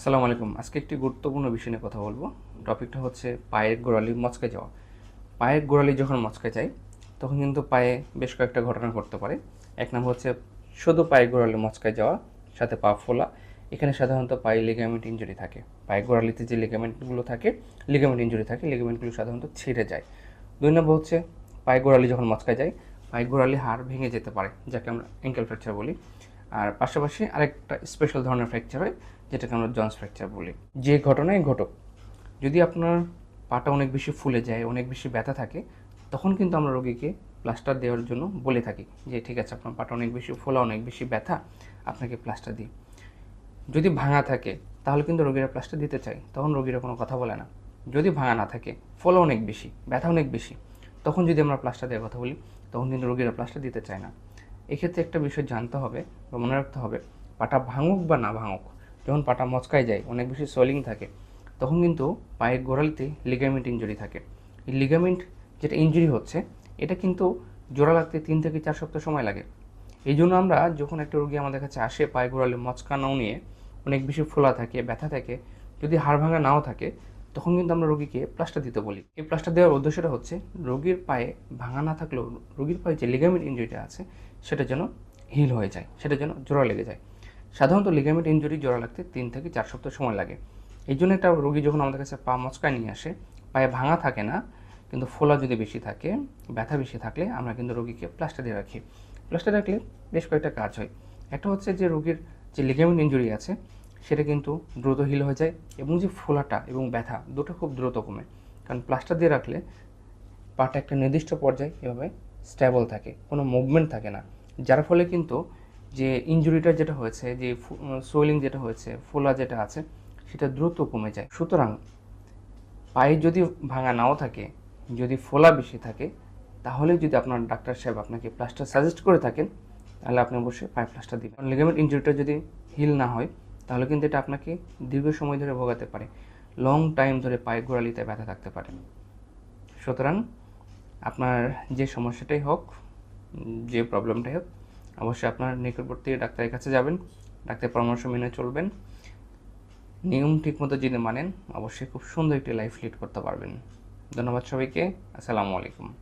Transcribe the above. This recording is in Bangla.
আসসালামু আলাইকুম। আজকে একটি গুরুত্বপূর্ণ বিষয় নিয়ে কথা বলব। টপিকটা হচ্ছে পায়ের গোড়ালি মচকে যাওয়া। পায়ের গোড়ালি যখন মচকে যায়, তখন কিন্তু পায়ে বেশ কয়েকটা ঘটনা ঘটতে পারে। এক নম্বর হচ্ছে শুধু পায়ের গোড়ালি মচকায় যাওয়া, সাথে পা ফোলা। এখানে সাধারণত পায়ে লিগামেন্ট ইঞ্জুরি থাকে। পায়ের গোড়ালিতে যে লিগামেন্টগুলো থাকে লিগামেন্ট ইঞ্জুরি থাকে লিগামেন্টগুলো সাধারণত ছিঁড়ে যায়। দুই নম্বর হচ্ছে পায়ে গোড়ালি যখন মচকায় যায় পায়ে গোড়ালি হাড় ভেঙে যেতে পারে, যাকে আমরা অ্যাঙ্কেল ফ্র্যাকচার বলি। আর পাশাপাশি আরেকটা স্পেশাল ধরনের ফ্র্যাকচার হয় যেটাকে আমরা জন্স ফ্র্যাকচার বলি। যে ঘটনায় ঘটক, যদি আপনার পাটা অনেক বেশি ফুলে যায়, অনেক বেশি ব্যথা থাকে, তখন কিন্তু আমরা রোগীকে প্লাস্টার দেওয়ার জন্য বলে থাকি যে, ঠিক আছে, আপনার পাটা অনেক বেশি ফোলা, অনেক বেশি ব্যথা, আপনাকে প্লাস্টার দিই। যদি ভাঙা থাকে, তাহলে কিন্তু রোগীরা প্লাস্টার দিতে চায়, তখন রোগীরা কোনো কথা বলে না। যদি ভাঙা না থাকে, ফোলা অনেক বেশি, ব্যথা অনেক বেশি, তখন যদি আমরা প্লাস্টার দেওয়ার কথা বলি, তখন কিন্তু রোগীরা প্লাস্টার দিতে চায় না। এক্ষেত্রে একটা বিষয় জানতে হবে বা মনে রাখতে হবে, পাটা ভাঙুক বা না ভাঙুক যখন পাটা মচকায় যায়, অনেক বেশি সোয়েলিং থাকে, তখন কিন্তু পায়ের গোড়ালিতে লিগামেন্ট ইঞ্জুরি থাকে। এই লিগামেন্ট যেটা ইঞ্জুরি হচ্ছে, এটা কিন্তু জোড়া লাগতে তিন থেকে চার সপ্তাহ সময় লাগে। এই জন্য আমরা যখন একটা রোগী আমাদের কাছে আসে পায়ে গোড়ালি মচকানো নিয়ে, অনেক বেশি ফোলা থাকে, ব্যথা থাকে, যদি হাড় ভাঙা নাও থাকে, তখন কিন্তু আমরা রোগীকে প্লাস্টার দিতে বলি। এই প্লাস্টার দেওয়ার উদ্দেশ্যটা হচ্ছে, রোগীর পায়ে ভাঙা না থাকলেও, রোগীর পায়ে যে লিগামেন্ট ইঞ্জুরিটা আছে, সেটা যেন হিল হয়ে যায়, সেটা যেন জোড়া লেগে যায়। সাধারণত লিগামেন্ট ইঞ্জুরি জোড়া লাগতে তিন থেকে চার সপ্তাহ সময় লাগে। এই জন্য একটা রোগী যখন আমাদের কাছে পা মচকায় নিয়ে আসে, পায়ে ভাঙা থাকে না, কিন্তু ফোলা যদি বেশি থাকে, ব্যথা বেশি থাকলে আমরা কিন্তু রোগীকে প্লাস্টার দিয়ে রাখি। প্লাস্টার রাখলে বেশ কয়েকটা কাজ হয়। একটা হচ্ছে যে রোগীর যে লিগামেন্ট ইঞ্জুরি আছে, সেটা কিন্তু দ্রুত হিল হয়ে যায় এবং যে ফোলাটা এবং ব্যথা দুটো খুব দ্রুত কমে। কারণ প্লাস্টার দিয়ে রাখলে পাটা একটা নির্দিষ্ট পর্যায়ে এভাবে স্টেবল থাকে, কোনো মুভমেন্ট থাকে না। যার ফলে কিন্তু যে ইঞ্জুরিটা যেটা হয়েছে, যে সোয়েলিং যেটা হয়েছে, ফোলা যেটা আছে, সেটা দ্রুত কমে যায়। সুতরাং পায়ে যদি ভাঙা নাও থাকে, যদি ফোলা বেশি থাকে, তাহলে যদি আপনার ডাক্তার সাহেব আপনাকে প্লাস্টার সাজেস্ট করে থাকেন, তাহলে আপনি অবশ্যই পায়ে প্লাস্টার দিবেন। লিগামেন্ট ইঞ্জুরিটা যদি হিল না হয়, তাহলে কিন্তু এটা আপনাকে দীর্ঘ সময় ধরে ভোগাতে পারে। লং টাইম ধরে পায়ে গোড়ালিতে ব্যথা থাকতে পারে। সুতরাং আপনার যে সমস্যাটাই হোক, যে প্রবলেমটাই হোক অবশ্যই আপনার নিকটবর্তী ডাক্তারের কাছে যাবেন, ডাক্তারের পরামর্শ মেনে চলবেন। নিয়ম ঠিকমতো যদি মানেন, অবশ্যই খুব সুন্দর একটি লাইফ লিড করতে পারবেন। ধন্যবাদ সবাইকে, আসসালামু আলাইকুম।